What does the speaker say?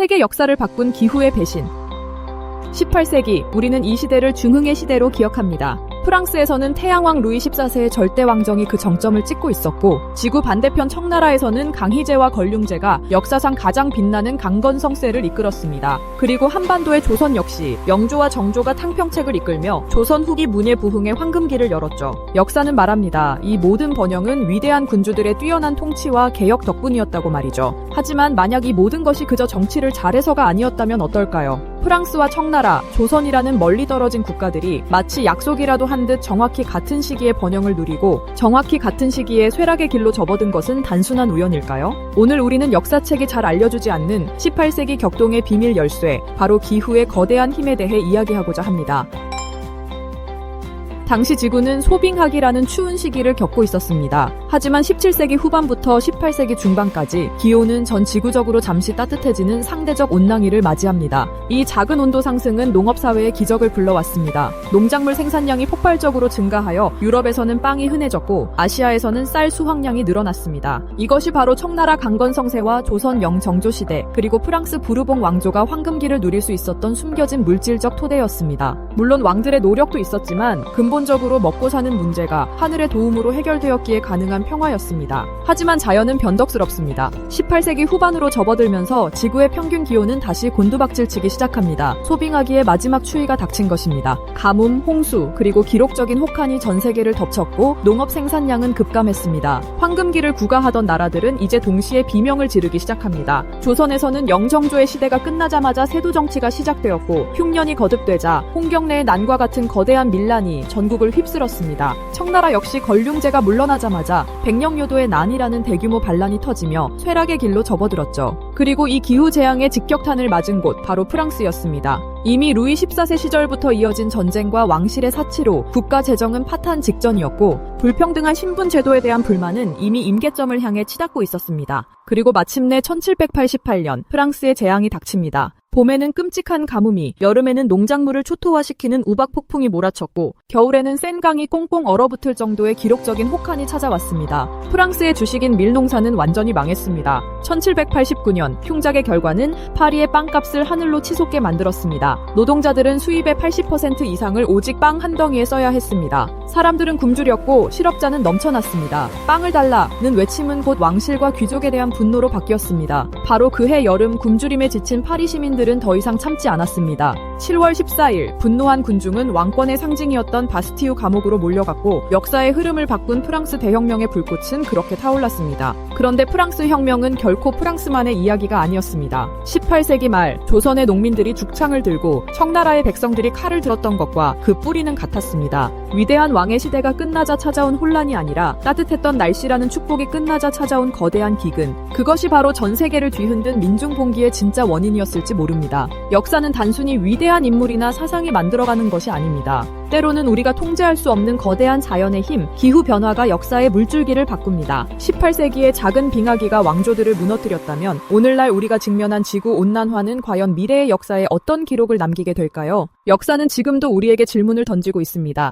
세계 역사를 바꾼 기후의 배신. 18세기, 우리는 이 시대를 중흥의 시대로 기억합니다. 프랑스에서는 태양왕 루이 14세의 절대 왕정이 그 정점을 찍고 있었고, 지구 반대편 청나라에서는 강희제와 걸륭제가 역사상 가장 빛나는 강건성세를 이끌었습니다. 그리고 한반도의 조선 역시 영조와 정조가 탕평책을 이끌며 조선 후기 문예 부흥의 황금기를 열었죠. 역사는 말합니다. 이 모든 번영은 위대한 군주들의 뛰어난 통치와 개혁 덕분이었다고 말이죠. 하지만 만약 이 모든 것이 그저 정치를 잘해서가 아니었다면 어떨까요? 프랑스와 청나라, 조선이라는 멀리 떨어진 국가들이 마치 약속이라도 한 듯 정확히 같은 시기에 번영을 누리고 정확히 같은 시기에 쇠락의 길로 접어든 것은 단순한 우연일까요? 오늘 우리는 역사책이 잘 알려주지 않는 18세기 격동의 비밀 열쇠, 바로 기후의 거대한 힘에 대해 이야기하고자 합니다. 당시 지구는 소빙하기라는 추운 시기를 겪고 있었습니다. 하지만 17세기 후반부터 18세기 중반까지 기온은 전 지구적으로 잠시 따뜻해지는 상대적 온난기를 맞이합니다. 이 작은 온도 상승은 농업사회의 기적을 불러왔습니다. 농작물 생산량이 폭발적으로 증가하여 유럽에서는 빵이 흔해졌고 아시아에서는 쌀 수확량이 늘어났습니다. 이것이 바로 청나라 강건성세와 조선 영정조 시대 그리고 프랑스 부르봉 왕조가 황금기를 누릴 수 있었던 숨겨진 물질적 토대였습니다. 물론 왕들의 노력도 있었지만 근본 적으로 먹고 사는 문제가 하늘의 도움으로 해결되었기에 가능한 평화였습니다. 하지만 자연은 변덕스럽습니다. 18세기 후반으로 접어들면서 지구의 평균 기온은 다시 곤두박질치기 시작합니다. 소빙하기에 마지막 추위가 닥친 것입니다. 가뭄, 홍수, 그리고 기록적인 혹한이 전 세계를 덮쳤고 농업 생산량은 급감했습니다. 황금기를 구가하던 나라들은 이제 동시에 비명을 지르기 시작합니다. 조선에서는 영정조의 시대가 끝나자마자 세도 정치가 시작되었고 흉년이 거듭되자 홍경래의 난과 같은 거대한 밀란이 전 국을 휩쓸었습니다. 청나라 역시 걸륭제가 물러나자마자 백령요도의 난이라는 대규모 반란이 터지며 쇠락의 길로 접어들었죠. 그리고 이 기후 재앙의 직격탄을 맞은 곳 바로 프랑스였습니다. 이미 루이 14세 시절부터 이어진 전쟁과 왕실의 사치로 국가 재정은 파탄 직전이었고 불평등한 신분 제도에 대한 불만은 이미 임계점을 향해 치닫고 있었습니다. 그리고 마침내 1788년 프랑스의 재앙이 닥칩니다. 봄에는 끔찍한 가뭄이, 여름에는 농작물을 초토화시키는 우박 폭풍이 몰아쳤고, 겨울에는 센 강이 꽁꽁 얼어붙을 정도의 기록적인 혹한이 찾아왔습니다. 프랑스의 주식인 밀농사는 완전히 망했습니다. 1789년 흉작의 결과는 파리의 빵값을 하늘로 치솟게 만들었습니다. 노동자들은 수입의 80% 이상을 오직 빵 한 덩이에 써야 했습니다. 사람들은 굶주렸고 실업자는 넘쳐났습니다. 빵을 달라는 외침은 곧 왕실과 귀족에 대한 분노로 바뀌었습니다. 바로 그해 여름 굶주림에 지친 파리 시민들 은 더 이상 참지 않았습니다. 7월 14일 분노한 군중은 왕권의 상징이었던 바스티유 감옥으로 몰려갔고 역사의 흐름을 바꾼 프랑스 대혁명의 불꽃은 그렇게 타올랐습니다. 그런데 프랑스 혁명은 결코 프랑스만의 이야기가 아니었습니다. 18세기 말 조선의 농민들이 죽창을 들고 청나라의 백성들이 칼을 들었던 것과 그 뿌리는 같았습니다. 위대한 왕의 시대가 끝나자 찾아온 혼란이 아니라 따뜻했던 날씨라는 축복이 끝나자 찾아온 거대한 기근. 그것이 바로 전 세계를 뒤흔든 민중 봉기의 진짜 원인이었을지 모릅니다. 역사는 단순히 위 대한 인물이나 사상이 만들어가는 것이 아닙니다. 때로는 우리가 통제할 수 없는 거대한 자연의 힘, 기후 변화가 역사의 물줄기를 바꿉니다. 18세기의 작은 빙하기가 왕조들을 무너뜨렸다면 오늘날 우리가 직면한 지구 온난화는 과연 미래의 역사에 어떤 기록을 남기게 될까요? 역사는 지금도 우리에게 질문을 던지고 있습니다.